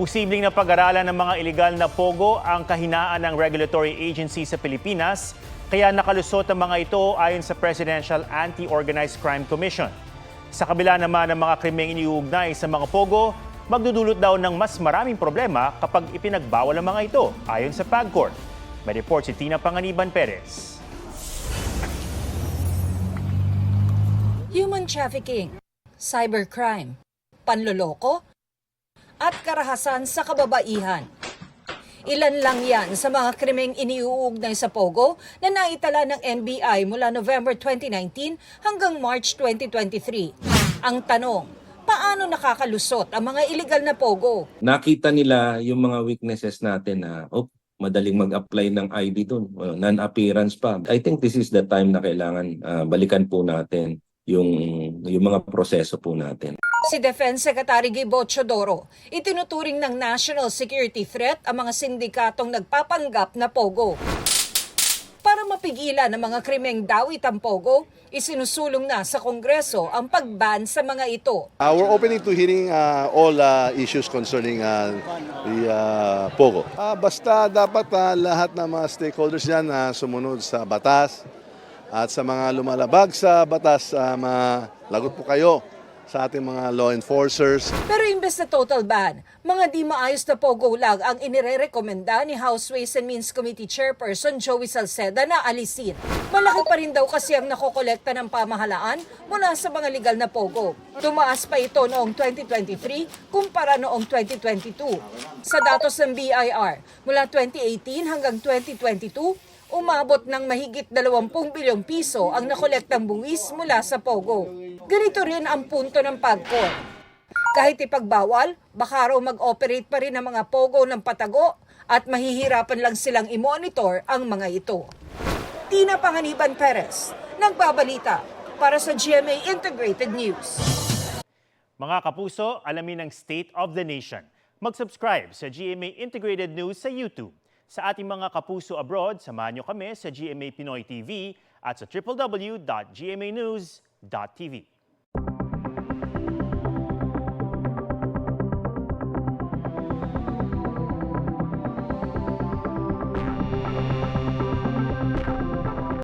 Posibleng na pag-aralan ng mga ilegal na pogo ang kahinaan ng regulatory agency sa Pilipinas, kaya nakalusot ang mga ito ayon sa Presidential Anti-Organized Crime Commission. Sa kabila naman ng mga krimeng iniuugnay sa mga pogo, magdudulot daw ng mas maraming problema kapag ipinagbawal ang mga ito, ayon sa PAGCOR. May report si Tina Panganiban Perez. human trafficking, cybercrime, panloloko, at karahasan sa kababaihan. Ilan lang yan sa mga krimeng iniuugnay sa Pogo na naitala ng NBI mula November 2019 hanggang March 2023. Ang tanong, paano nakakalusot ang mga illegal na Pogo? nakita nila yung mga weaknesses natin na oh, madaling mag-apply ng ID doon, uh, non-appearance pa. I think this is the time na kailangan ah, balikan po natin yung yung mga proseso po natin. Si Defense Secretary Gibo Chodoro, itinuturing ng national security threat ang mga sindikatong nagpapanggap na Pogo. Para mapigilan ang mga krimeng dawit ang Pogo, isinusulong na sa Kongreso ang pagban sa mga ito. Uh, we're opening to hearing uh, all uh, issues concerning uh, the uh, POGO. Uh, basta dapat uh, lahat ng mga stakeholders dyan na sumunod sa batas at sa mga lumalabag sa batas, uh, lagot po kayo sa ating mga law enforcers. Pero imbes na total ban, mga di maayos na pogo lang ang inirerekomenda ni House Ways and Means Committee Chairperson Joey Salceda na alisin. Malaki pa rin daw kasi ang nakokolekta ng pamahalaan mula sa mga legal na pogo. Tumaas pa ito noong 2023 kumpara noong 2022. Sa datos ng BIR, mula 2018 hanggang 2022, umabot ng mahigit 20 bilyong piso ang nakolektang buwis mula sa Pogo. Ganito rin ang punto ng PAGCOR. Kahit ipagbawal, baka raw mag-operate pa rin ang mga Pogo ng patago at mahihirapan lang silang i-monitor ang mga ito. Tina Panganiban Perez, nagbabalita para sa GMA Integrated News. Mga kapuso, alamin ang State of the Nation. Mag-subscribe sa GMA Integrated News sa YouTube. Sa ating mga kapuso abroad, samahan nyo kami sa GMA Pinoy TV at sa www.gmanews.tv.